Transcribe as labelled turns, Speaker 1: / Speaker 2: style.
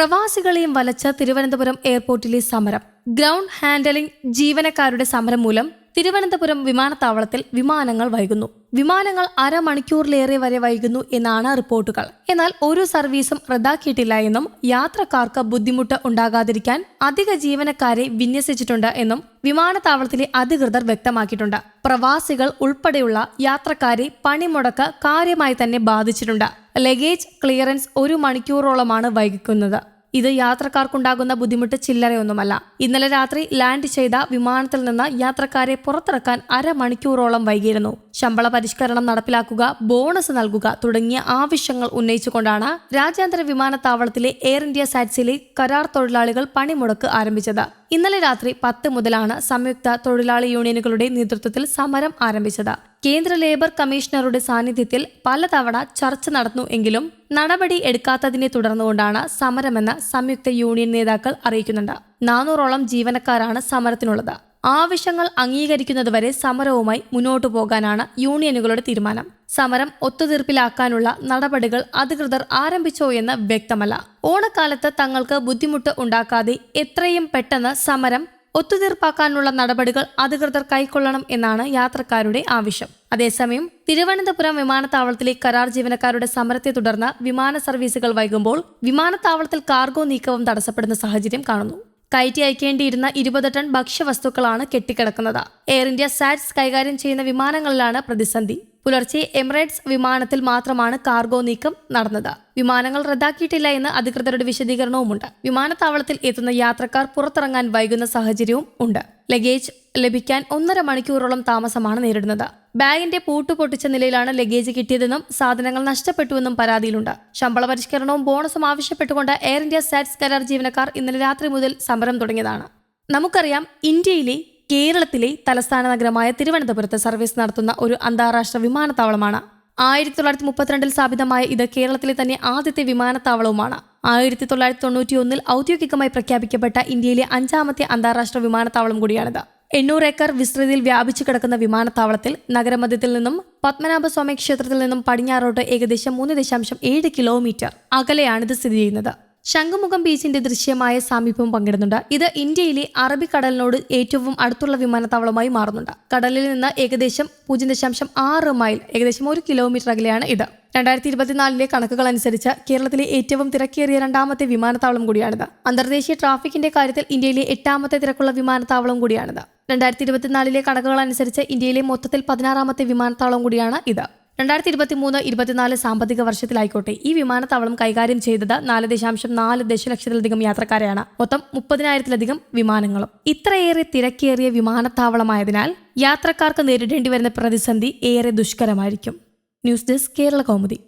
Speaker 1: പ്രവാസികളെയും വലച്ച തിരുവനന്തപുരം എയർപോർട്ടിലെ സമരം. Ground handling ജീവനക്കാരുടെ സമരം മൂലം തിരുവനന്തപുരം വിമാനത്താവളത്തിൽ വിമാനങ്ങൾ വൈകുന്നു. വിമാനങ്ങൾ അരമണിക്കൂറിലേറെ വരെ വൈകുന്നു എന്നാണ് റിപ്പോർട്ടുകൾ. എന്നാൽ ഒരു സർവീസും റദ്ദാക്കിയിട്ടില്ല എന്നും യാത്രക്കാർക്ക് ബുദ്ധിമുട്ട് ഉണ്ടാകാതിരിക്കാൻ അധിക ജീവനക്കാരെ വിന്യസിച്ചിട്ടുണ്ട് എന്നും വിമാനത്താവളത്തിലെ അധികൃതർ വ്യക്തമാക്കിയിട്ടുണ്ട്. പ്രവാസികൾ ഉൾപ്പെടെയുള്ള യാത്രക്കാരെ പണിമുടക്ക് കാര്യമായി തന്നെ ബാധിച്ചിട്ടുണ്ട്. ലഗേജ് ക്ലിയറൻസ് ഒരു മണിക്കൂറോളമാണ് വൈകിക്കുന്നത്. ഇത് യാത്രക്കാർക്കുണ്ടാകുന്ന ബുദ്ധിമുട്ട് ചില്ലറയൊന്നുമല്ല. ഇന്നലെ രാത്രി ലാൻഡ് ചെയ്ത വിമാനത്തിൽ നിന്ന് യാത്രക്കാരെ പുറത്തിറക്കാൻ അരമണിക്കൂറോളം വൈകിയിരുന്നു. ശമ്പള പരിഷ്കരണം നടപ്പിലാക്കുക ബോണസ് നൽകുക തുടങ്ങിയ ആവശ്യങ്ങൾ ഉന്നയിച്ചുകൊണ്ടാണ് രാജ്യാന്തര വിമാനത്താവളത്തിലെ എയർ ഇന്ത്യ സാറ്റ്സിലെ കരാർ തൊഴിലാളികൾ പണിമുടക്ക് ആരംഭിച്ചത്. ഇന്നലെ രാത്രി പത്ത് മുതലാണ് സംയുക്ത തൊഴിലാളി യൂണിയനുകളുടെ നേതൃത്വത്തിൽ സമരം ആരംഭിച്ചത്. കേന്ദ്ര ലേബർ കമ്മീഷണറുടെ സാന്നിധ്യത്തിൽ പലതവണ ചർച്ച നടന്നു എങ്കിലും നടപടി എടുക്കാത്തതിനെ തുടർന്നുകൊണ്ടാണ് സമരമെന്ന് സംയുക്ത യൂണിയൻ നേതാക്കൾ അറിയിക്കുന്നുണ്ട്. നാനൂറോളം ജീവനക്കാരാണ് സമരത്തിനുള്ളത്. ആവശ്യങ്ങൾ അംഗീകരിക്കുന്നതുവരെ സമരവുമായി മുന്നോട്ടു പോകാനാണ് യൂണിയനുകളുടെ തീരുമാനം. സമരം ഒത്തുതീർപ്പിലാക്കാനുള്ള നടപടികൾ അധികൃതർ ആരംഭിച്ചോ എന്ന് വ്യക്തമല്ല. ഓണക്കാലത്ത് തങ്ങൾക്ക് ബുദ്ധിമുട്ട് ഉണ്ടാക്കാതെ എത്രയും പെട്ടെന്ന് സമരം ഒത്തുതീർപ്പാക്കാനുള്ള നടപടികൾ അധികൃതർ കൈക്കൊള്ളണം എന്നാണ് യാത്രക്കാരുടെ ആവശ്യം. അതേസമയം തിരുവനന്തപുരം വിമാനത്താവളത്തിലെ കരാർ ജീവനക്കാരുടെ സമരത്തെ തുടർന്ന് വിമാന സർവീസുകൾ വൈകുമ്പോൾ വിമാനത്താവളത്തിൽ കാർഗോ നീക്കവും തടസ്സപ്പെടുന്ന സാഹചര്യം കാണുന്നു. കയറ്റി അയക്കേണ്ടിയിരുന്ന ഇരുപത് ടൺ ഭക്ഷ്യവസ്തുക്കളാണ് കെട്ടിക്കിടക്കുന്നത്. എയർ ഇന്ത്യ സാറ്റ്സ് കൈകാര്യം ചെയ്യുന്ന വിമാനങ്ങളിലാണ് പ്രതിസന്ധി. പുലർച്ചെ എമിറേറ്റ്സ് വിമാനത്തിൽ മാത്രമാണ് കാർഗോ നീക്കം നടന്നത്. വിമാനങ്ങൾ റദ്ദാക്കിയിട്ടില്ല എന്ന് അധികൃതരുടെ വിശദീകരണവുമുണ്ട്. വിമാനത്താവളത്തിൽ എത്തുന്ന യാത്രക്കാർ പുറത്തിറങ്ങാൻ വൈകുന്ന സാഹചര്യവും ഉണ്ട്. ലഗേജ് ലഭിക്കാൻ ഒന്നര മണിക്കൂറോളം താമസമാണ് നേരിടുന്നത്. ബാഗിന്റെ പൂട്ട് പൊട്ടിച്ച നിലയിലാണ് ലഗേജ് കിട്ടിയതെന്നും സാധനങ്ങൾ നഷ്ടപ്പെട്ടുവെന്നും പരാതിയിലുണ്ട്. ശമ്പള പരിഷ്കരണവും ബോണസും ആവശ്യപ്പെട്ടുകൊണ്ട് എയർ ഇന്ത്യ സാറ്റ്സ് കരാർ ജീവനക്കാർ ഇന്നലെ രാത്രി മുതൽ സമരം തുടങ്ങിയതാണ്. നമുക്കറിയാം ഇന്ത്യയിലെ കേരളത്തിലെ തലസ്ഥാന നഗരമായ തിരുവനന്തപുരത്ത് സർവീസ് നടത്തുന്ന ഒരു അന്താരാഷ്ട്ര വിമാനത്താവളമാണ്. ആയിരത്തി തൊള്ളായിരത്തി മുപ്പത്തിരണ്ടിൽ സ്ഥാപിതമായ ഇത് കേരളത്തിലെ തന്നെ ആദ്യത്തെ വിമാനത്താവളവുമാണ്. ആയിരത്തി തൊള്ളായിരത്തി തൊണ്ണൂറ്റി ഒന്നിൽ ഔദ്യോഗികമായി പ്രഖ്യാപിക്കപ്പെട്ട ഇന്ത്യയിലെ അഞ്ചാമത്തെ അന്താരാഷ്ട്ര വിമാനത്താവളം കൂടിയാണിത്. എണ്ണൂറ് ഏക്കർ വിസ്തൃതിയിൽ വ്യാപിച്ചു കിടക്കുന്ന വിമാനത്താവളത്തിൽ നഗരമധ്യത്തിൽ നിന്നും പത്മനാഭസ്വാമി ക്ഷേത്രത്തിൽ നിന്നും പടിഞ്ഞാറോട്ട് ഏകദേശം മൂന്ന് ദശാംശം ഏഴ് കിലോമീറ്റർ അകലെയാണിത് സ്ഥിതി ചെയ്യുന്നത്. ശംഖുമുഖം ബീച്ചിന്റെ ദൃശ്യമായ സമീപം പങ്കിടുന്നുണ്ട്. ഇത് ഇന്ത്യയിലെ അറബിക്കടലിനോട് ഏറ്റവും അടുത്തുള്ള വിമാനത്താവളമായി മാറുന്നുണ്ട്. കടലിൽ നിന്ന് ഏകദേശം പൂജ്യം ദശാംശം ആറ് മൈൽ ഏകദേശം ഒരു കിലോമീറ്റർ അകലെയാണ് ഇത്. രണ്ടായിരത്തി ഇരുപത്തിനാലിലെ കണക്കുകൾ അനുസരിച്ച് കേരളത്തിലെ ഏറ്റവും തിരക്കേറിയ രണ്ടാമത്തെ വിമാനത്താവളം കൂടിയാണിത്. അന്തർദേശീയ ട്രാഫിക്കിന്റെ കാര്യത്തിൽ ഇന്ത്യയിലെ എട്ടാമത്തെ തിരക്കുള്ള വിമാനത്താവളം കൂടിയാണിത്. രണ്ടായിരത്തി ഇരുപത്തിനാലിലെ കണക്കുകൾ അനുസരിച്ച് ഇന്ത്യയിലെ മൊത്തത്തിൽ പതിനാറാമത്തെ വിമാനത്താവളം കൂടിയാണ് ഇത്. രണ്ടായിരത്തി ഇരുപത്തി മൂന്ന് ഇരുപത്തിനാല് സാമ്പത്തിക വർഷത്തിലായിക്കോട്ടെ. ഈ വിമാനത്താവളം കൈകാര്യം ചെയ്തത് നാല് ദശാംശം നാല് ദശലക്ഷത്തിലധികം യാത്രക്കാരെയാണ്. മൊത്തം മുപ്പതിനായിരത്തിലധികം വിമാനങ്ങളും. ഇത്രയേറെ തിരക്കേറിയ വിമാനത്താവളമായതിനാൽ യാത്രക്കാർക്ക് നേരിടേണ്ടി വരുന്ന പ്രതിസന്ധി ഏറെ ദുഷ്കരമായിരിക്കും. News desk Kerala Kaumudi.